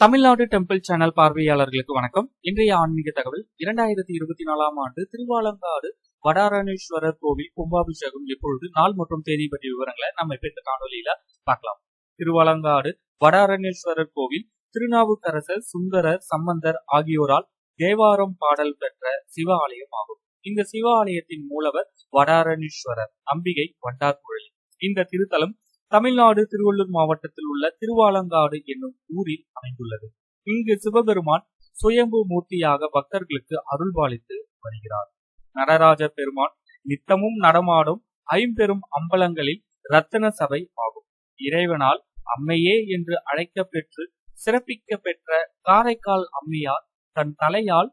Tamil Nadu temple channel பார்வையாளர்களுக்கு வணக்கம். இன்றைய ஆன்மீக தகவல் இரண்டாயிரத்தி இருபத்தி நாலாம் ஆண்டு திருவாலங்காடு வடாரணேஸ்வரர் கோவில் கும்பாபிஷேகம் எப்பொழுது நாள் மற்றும் தேதி பற்றிய விவரங்களை நம்ம இப்ப இந்த காணொலியில பார்க்கலாம். திருவாலங்காடு வடாரணேஸ்வரர் கோவில் திருநாவுக்கரசர் சுந்தரர் சம்பந்தர் ஆகியோரால் தேவாரம் பாடல் பெற்ற சிவ ஆலயம் ஆகும். இந்த சிவ ஆலயத்தின் மூலவர் வடாரணீஸ்வரர் அம்பிகை வண்டார்குழலி. இந்த திருத்தலம் தமிழ்நாடு திருவள்ளூர் மாவட்டத்தில் உள்ள திருவாலங்காடு என்னும் ஊரில் அமைந்துள்ளது. இங்கு சிவபெருமான் சுயம்பு மூர்த்தியாக பக்தர்களுக்கு அருள்பாலித்து வருகிறார். நடராஜ பெருமான் நித்தமும் நடமாடும் ஐம்பெரும் அம்பலங்களில் ரத்தன சபை ஆகும். இறைவனால் அம்மையே என்று அழைக்க பெற்று சிறப்பிக்க பெற்ற காரைக்கால் அம்மையார் தன் தலையால்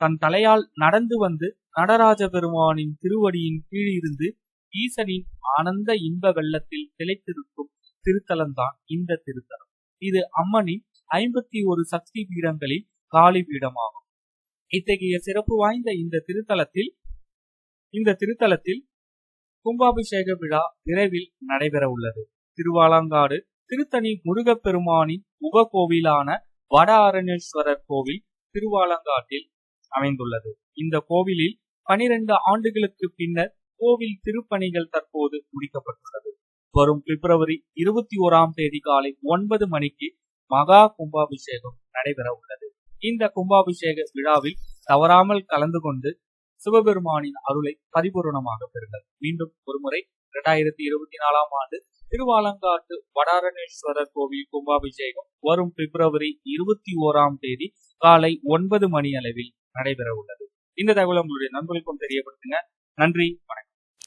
தன் தலையால் நடந்து வந்து நடராஜ பெருமானின் திருவடியின் கீழிருந்து ஈசனின் ஆனந்த இன்ப வெள்ளத்தில் திளைத்திருக்கும் திருத்தலம்தான் இந்த திருத்தலம். இது அம்மனின் ஐம்பத்தி ஒரு சக்தி பீடங்களில் காளி பீடமாகும் இத்தகைய சிறப்பு வாய்ந்த இந்த திருத்தலத்தில் இந்த திருத்தலத்தில் கும்பாபிஷேக விழா விரைவில் நடைபெற உள்ளது. திருவாலங்காடு திருத்தணி முருகப்பெருமானின் உப கோவிலான வட அரண்யேஸ்வரர் கோவில் திருவாலங்காட்டில் அமைந்துள்ளது. இந்த கோவிலில் பனிரெண்டு ஆண்டுகளுக்கு பின்னர் கோவில் திருப்பணிகள் தற்போது முடிக்கப்பட்டுள்ளது. வரும் பிப்ரவரி இருபத்தி ஓராம் தேதி காலை ஒன்பது மணிக்கு மகா கும்பாபிஷேகம் நடைபெற உள்ளது. இந்த கும்பாபிஷேக விழாவில் தவறாமல் கலந்து கொண்டு சிவபெருமானின் அருளை பரிபூரணமாக பெறுங்கள். மீண்டும் ஒருமுறை இரண்டாயிரத்தி இருபத்தி நாலாம் ஆண்டு திருவாலங்காட்டு வடாரணேஸ்வரர் கோவில் கும்பாபிஷேகம் வரும் பிப்ரவரி இருபத்தி ஓராம் தேதி காலை ஒன்பது மணி அளவில் நடைபெற உள்ளது. இந்த தகவல் உங்களுடைய நண்பர்களுக்கும் தெரியப்படுத்துங்க. நன்றி வணக்கம்.